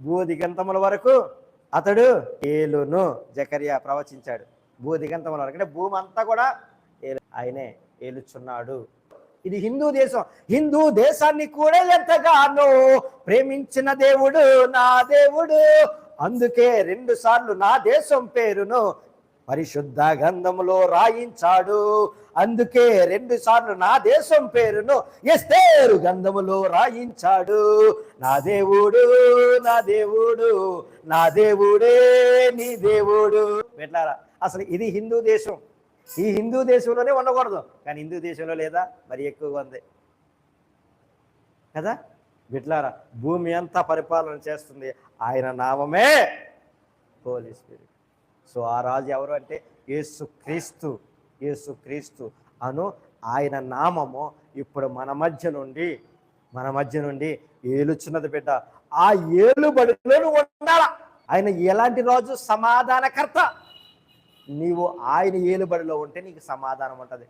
భూదిగంతముల వరకు అతడు ఏలును. జకరియా ప్రవచించాడు. భూదిగంతముల వరకు అంటే భూమి అంతా కూడా ఏలు ఆయనే ఏలుచున్నాడు. ఇది హిందూ దేశం. హిందూ దేశాన్ని కూడా ఎంతగానో ప్రేమించిన దేవుడు నా దేవుడు. అందుకే రెండు సార్లు నా దేశం పేరును పరిశుద్ధ గంధములో రాయించాడు. అందుకే రెండు సార్లు నా దేశం పేరును ఎస్తేరు గంధములో రాయించాడు. నా దేవుడు నా దేవుడు నా దేవుడే నీ దేవుడు. పెట్టారా? అసలు ఇది హిందూ దేశం. ఈ హిందూ దేశంలోనే ఉండకూడదు. కానీ హిందూ దేశంలో లేదా? మరి ఎక్కువగా ఉంది. కదా? బిట్లారా భూమి అంతా పరిపాలన చేస్తుంది. ఆయన నామమే హోలీ స్పిరిట్. సో ఆ రాజు ఎవరు అంటే యేసు క్రీస్తు. యేసు క్రీస్తు. అను ఆయన నామము ఇప్పుడు మన మధ్య నుండి మన మధ్య నుండి ఏలుచున్నది బిడ్డ. ఆ ఏలుబడిలో నువ్వు ఉండాల. ఆయన ఎలాంటి రాజు? సమాధానకర్త. నీవు ఆయన ఏలుబడిలో ఉంటే నీకు సమాధానం ఉంటుంది.